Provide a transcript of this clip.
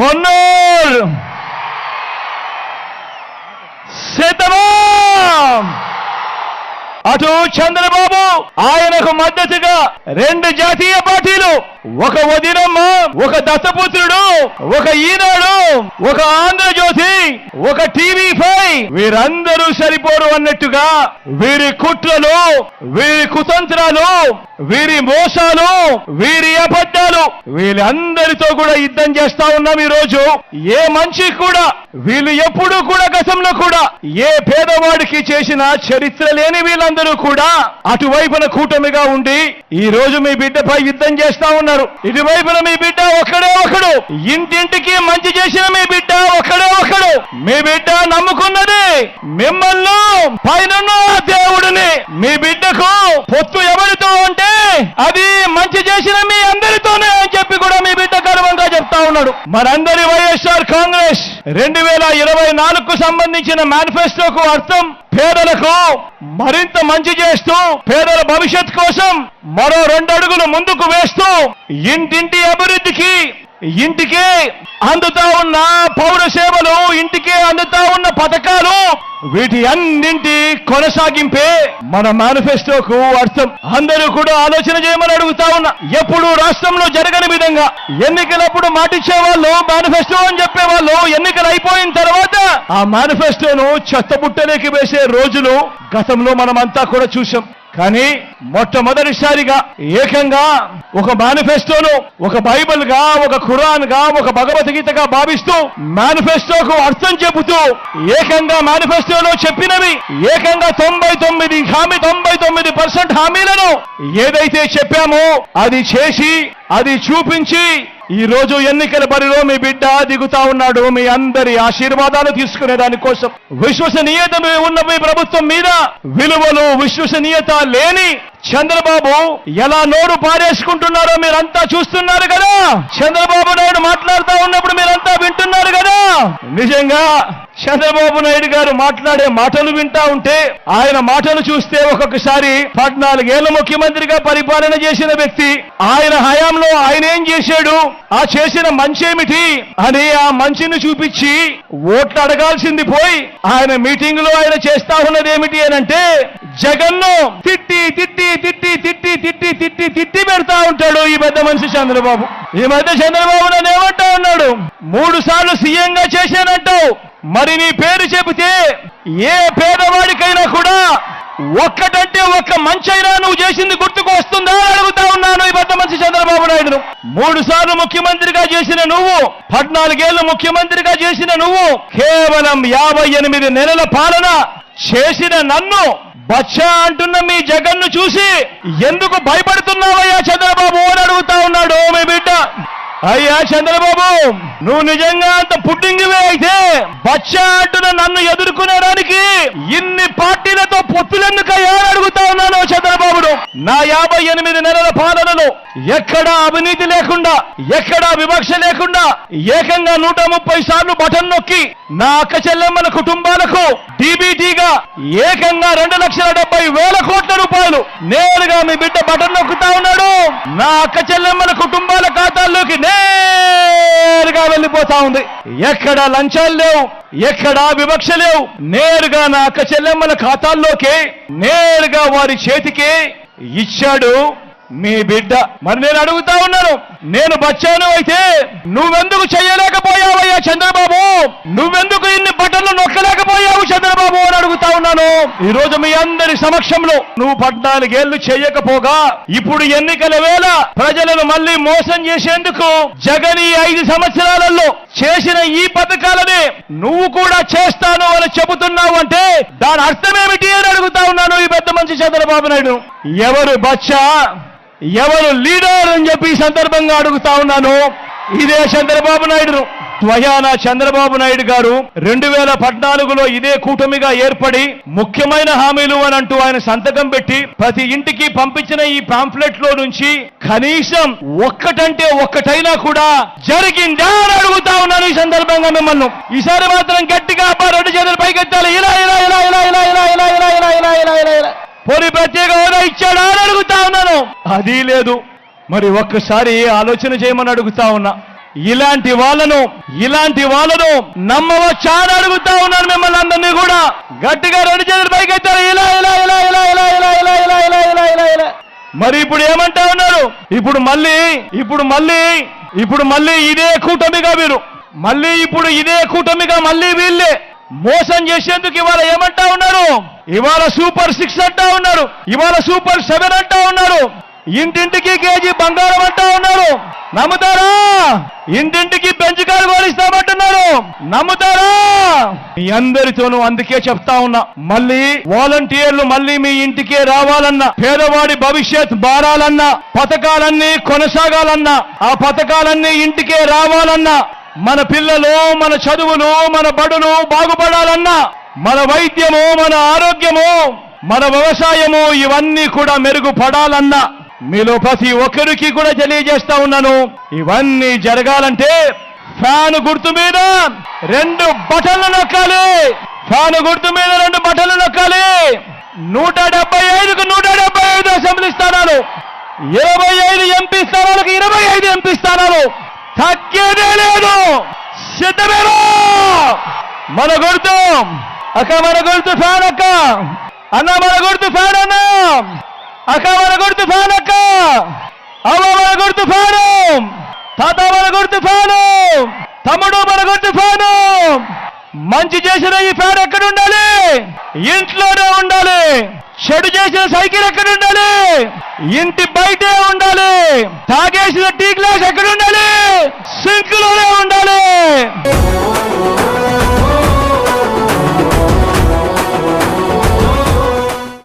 పొన్నూరు సిద్ధమా! అటు చంద్రబాబు ఆయనకు మద్దతుగా రెండు జాతీయ పార్టీలు ఒక వదినమ్మ ఒక దత్తపుత్రుడు ఒక ఈనాడు ఒక ఆంధ్రజ్యోతి ఒక టీవీ పై వీరందరూ సరిపోరు అన్నట్టుగా వీరి కుట్రలు వీరి కుతంత్రాలు వీరి మోసాలు వీరి అబద్ధాలు వీళ్ళందరితో కూడా యుద్ధం చేస్తా ఉన్నాం ఈ రోజు ఏ మంచి కూడా వీళ్ళు ఎప్పుడూ కూడా గతంలో కూడా ఏ పేదవాడికి చేసిన చరిత్ర లేని వీళ్ళందరూ కూడా అటువైపున కూటమిగా ఉండి ఈ రోజు మీ బిడ్డపై యుద్ధం చేస్తా ఉన్నారు. ఇటువైపున మీ బిడ్డ ఒక్కడే ఒకడు. ఇంటింటికి మంచి చేసిన మీ బిడ్డ మీ బిడ్డ నమ్ముకున్నది మిమ్మల్ని పైన దేవుడిని. మీ బిడ్డకు పొత్తు ఎవరితో అంటే అది మంచి చేసిన మీ అందరితోనే అని చెప్పి కూడా మీ బిడ్డ గర్వంగా చెప్తా ఉన్నాడు. మనందరి వైఎస్ఆర్ కాంగ్రెస్ రెండు వేల ఇరవై నాలుగుకు సంబంధించిన మేనిఫెస్టోకు అర్థం పేదలకు మరింత మంచి చేస్తూ పేదల భవిష్యత్ కోసం మరో రెండు అడుగులు ముందుకు వేస్తూ ఇంటింటి అభివృద్ధికి ఇంటికే అందుతా ఉన్న పౌర సేవలు ఇంటికే అందుతా ఉన్న పథకాలు వీటి అన్నింటి కొనసాగింపే మన మేనిఫెస్టోకు అర్థం. అందరూ కూడా ఆలోచన చేయమని అడుగుతా ఉన్నా. ఎప్పుడు రాష్ట్రంలో జరగని విధంగా ఎన్నికలప్పుడు మాటిచ్చే వాళ్ళు మేనిఫెస్టో అని చెప్పేవాళ్ళు ఎన్నికలు అయిపోయిన తర్వాత ఆ మేనిఫెస్టోను చెత్తబుట్టలోకి వేసే రోజులు గతంలో మనమంతా కూడా చూసాం కానీ మొట్టమొదటిసారిగా ఏకంగా ఒక మేనిఫెస్టోను ఒక బైబిల్గా ఒక ఖురాన్గా ఒక భగవద్గీతగా భావిస్తూ మేనిఫెస్టోకు అర్థం చెబుతూ ఏకంగా మేనిఫెస్టోలో చెప్పినవి ఏకంగా తొంభై తొమ్మిది హామీ తొంభై తొమ్మిది పర్సెంట్ హామీలను ఏదైతే చెప్పామో అది చేసి అది చూపించి ఈ రోజు ఎన్నికల బరిలో మీ బిడ్డ దిగుతా ఉన్నాడు. మీ అందరి ఆశీర్వాదాలు తీసుకునే దానికోసం విశ్వసనీయత ఉన్న మీ ప్రభుత్వం మీద. విలువలు విశ్వసనీయత లేని చంద్రబాబు ఎలా నోరు పారేసుకుంటున్నారో మీరంతా చూస్తున్నారు కదా. చంద్రబాబు నాయుడు మాట్లాడుతూ ఉన్నప్పుడు మీరంతా వింటున్నారు కదా. నిజంగా చంద్రబాబు నాయుడు గారు మాట్లాడే మాటలు వింటా ఉంటే ఆయన మాటలు చూస్తే ఒక్కొక్కసారి పద్నాలుగేళ్ళ ముఖ్యమంత్రిగా పరిపాలన చేసిన వ్యక్తి ఆయన హయాంలో ఆయన ఏం చేశాడు? ఆ చేసిన మంచేమిటి? అని ఆ మంచిని చూపించి ఓట్లు అడగాల్సింది పోయి ఆయన మీటింగ్లో ఆయన చేస్తా ఉన్నది ఏమిటి అని అంటే జగన్ను తిట్టి తిట్టి తిట్టి తిట్టి తిట్టి తిట్టి పెడతా ఉంటాడు ఈ పెద్ద మనిషి చంద్రబాబు. ఈ మధ్య చంద్రబాబు నన్ను ఏమంటా ఉన్నాడు మూడు సార్లు సీఎం గా చేశానంటావు మరి నీ పేరు చెబితే ఏ పేదవాడికైనా కూడా ఒక్కటంటే ఒక్క మంచైనా నువ్వు చేసింది గుర్తుకు వస్తుందా అడుగుతా ఉన్నాను ఈ పెద్ద మంచి చంద్రబాబు నాయుడును. మూడు సార్లు ముఖ్యమంత్రిగా చేసిన నువ్వు పద్నాలుగేళ్ళు ముఖ్యమంత్రిగా చేసిన నువ్వు కేవలం యాభై ఎనిమిది నెలల పాలన చేసిన నన్ను బచ్చా అంటున్న మీ జగన్ను చూసి ఎందుకు భయపడుతున్నావయ్యా చంద్రబాబు అని అడుగుతా ఉన్నాడు మీ బిడ్డ. అయ్యా చంద్రబాబు నువ్వు నిజంగా అంత పుట్టింగివే అయితే బచ్చా అంటున్న నన్ను ఎదుర్కొనేడానికి ఇన్ని పార్టీలతో పొత్తులెందుకయ్యా అని అడుగుతా ఉన్నాను చంద్రబాబును. నా యాభై ఎనిమిది నెలల పాలనలో ఎక్కడా అవినీతి లేకుండా ఎక్కడా వివక్ష లేకుండా ఏకంగా నూట ముప్పై సార్లు బటన్ నొక్కి నా అక్క చెల్లెమ్మల కుటుంబాలకు డీబీటీగా ఏకంగా రెండు లక్షల డెబ్బై వేల కోట్ల రూపాయలు నేరుగా మీ బిడ్డ బటన్ నొక్కుతా ఉన్నాడు. నా అక్క చెల్లెమ్మల కుటుంబాల ఖాతాల్లోకి నేరుగా వెళ్ళిపోతా ఉంది. ఎక్కడ లంచాలు లేవు ఎక్కడా వివక్ష లేవు. నేరుగా నా అక్క చెల్లెమ్మల ఖాతాల్లోకి నేరుగా వారి చేతికి ఇచ్చాడు మీ బిడ్డ. మరి నేను అడుగుతా ఉన్నాను నేను బచ్చాను అయితే నువ్వెందుకు చేయలేకపోయావయ్యా చంద్రబాబు? నువ్వెందుకు ఇన్ని బటన్లు నొక్కలేకపోయావు చంద్రబాబు అని అడుగుతా ఉన్నాను. ఈ రోజు మీ అందరి సమక్షంలో నువ్వు పద్నాలుగేళ్ళు చేయకపోగా ఇప్పుడు ఎన్నికల వేళ ప్రజలను మళ్ళీ మోసం చేసేందుకు జగన్ ఈ ఐదు సంవత్సరాలలో చేసిన ఈ పథకాలని నువ్వు కూడా చేస్తాను అని చెబుతున్నావు అంటే దాని అర్థమేమిటి అని అడుగుతా ఉన్నాను ఈ పెద్ద మంచి చంద్రబాబు నాయుడు. ఎవరు బచ్చా? ఎవరు లీడర్ అని చెప్పి ఈ సందర్భంగా అడుగుతా ఉన్నాను ఇదే చంద్రబాబు నాయుడు స్వయాన చంద్రబాబు నాయుడు గారు రెండు వేల పద్నాలుగులో ఇదే కూటమిగా ఏర్పడి ముఖ్యమైన హామీలు అని అంటూ ఆయన సంతకం పెట్టి ప్రతి ఇంటికి పంపించిన ఈ పాంఫ్లెట్లో నుంచి కనీసం ఒక్కటంటే ఒక్కటైనా కూడా జరిగిందా అని అడుగుతా ఉన్నాను ఈ సందర్భంగా మిమ్మల్ని ఈసారి మాత్రం గట్టిగా అబ్బా రెండు చేతులు పైకెత్తాలి ఇలా ఇలా ఇలా ఇలా ఇలా ఇలా ఇలా ఇలా ఇలా ఇలా ఇలా ఇలా ఇలా పోనీ ప్రత్యేక హోదా ఇచ్చాడా అని అడుగుతా ఉన్నాను అది లేదు మరి ఒక్కసారి ఆలోచన చేయమని అడుగుతా ఉన్నా ఇలాంటి వాళ్ళను ఇలాంటి వాళ్ళను నమ్మవచ్చా అని అడుగుతా ఉన్నాను మిమ్మల్ని అందరినీ కూడా గట్టిగా రెండు చేతులు పైకెత్తారు ఇలా ఇలా ఇలా ఇలా ఇలా ఇలా ఇలా ఇలా ఇలా ఇలా ఇలా ఇలా మరి ఇప్పుడు ఏమంటా ఉన్నారు ఇప్పుడు మళ్ళీ ఇప్పుడు మళ్ళీ ఇప్పుడు మళ్ళీ ఇదే కూటమిగా మీరు మళ్ళీ ఇప్పుడు ఇదే కూటమిగా మళ్ళీ వీళ్ళే మోసం చేసేందుకు ఇవాళ ఏమంటా ఉన్నారు ఇవాళ సూపర్ సిక్స్ అంటా ఉన్నారు. ఇవాళ సూపర్ సెవెన్ అంటా ఉన్నారు. ఇంటింటికి కేజీ బంగారం అంటా ఉన్నారు. నమ్ముతారా? ఇంటింటికి పెంచి కారు కోరిస్తామంటున్నారు నమ్ముతారా? మీ అందరితోనూ అందుకే చెప్తా ఉన్నా. మళ్ళీ వాలంటీర్లు మళ్ళీ మీ ఇంటికే రావాలన్నా పేదవాడి భవిష్యత్ మారాలన్నా పథకాలన్నీ కొనసాగాలన్నా ఆ పథకాలన్నీ ఇంటికే రావాలన్నా మన పిల్లలు మన చదువులు మన బడులు బాగుపడాలన్నా మన వైద్యము మన ఆరోగ్యము మన వ్యవసాయము ఇవన్నీ కూడా మెరుగుపడాలన్నా మీలో ప్రతి ఒక్కరికి కూడా తెలియజేస్తా ఉన్నాను. ఇవన్నీ జరగాలంటే ఫ్యాన్ గుర్తు మీద రెండు బటన్లు నొక్కాలి. ఫ్యాన్ గుర్తు మీద రెండు బటన్లు నొక్కాలి. నూట డెబ్బై ఐదుకు నూట డెబ్బై ఐదు అసెంబ్లీ స్థానాలు. ఇరవై ఐదు ఎంపీ స్థానాలకు ఇరవై ఐదు ఎంపీ స్థానాలు. తగ్గేదే లేదు. సిద్ధమేనా? మన గుర్తు. అక్క మన గుర్తు ఫ్యాన్ అక్క. అన్న మన గుర్తు ఫ్యాన్ అన్న. అక్క మన గుర్తు ఫ్యాన్ అక్క. అమ్మ మన గుర్తు ఫ్యాను. తాత మన గుర్తు ఫ్యాను. తమ్ముడు మన గుర్తు ఫ్యాను. మంచి చేసిన ఈ ఫ్యాన్ ఎక్కడ ఉండాలి? ఇంట్లోనే ఉండాలి. చెడు చేసిన సైకిల్ ఎక్కడ ఉండాలి? ఇంటి బయటే ఉండాలి. తాగేసిన టీ గ్లాస్ ఎక్కడ ఉండాలి.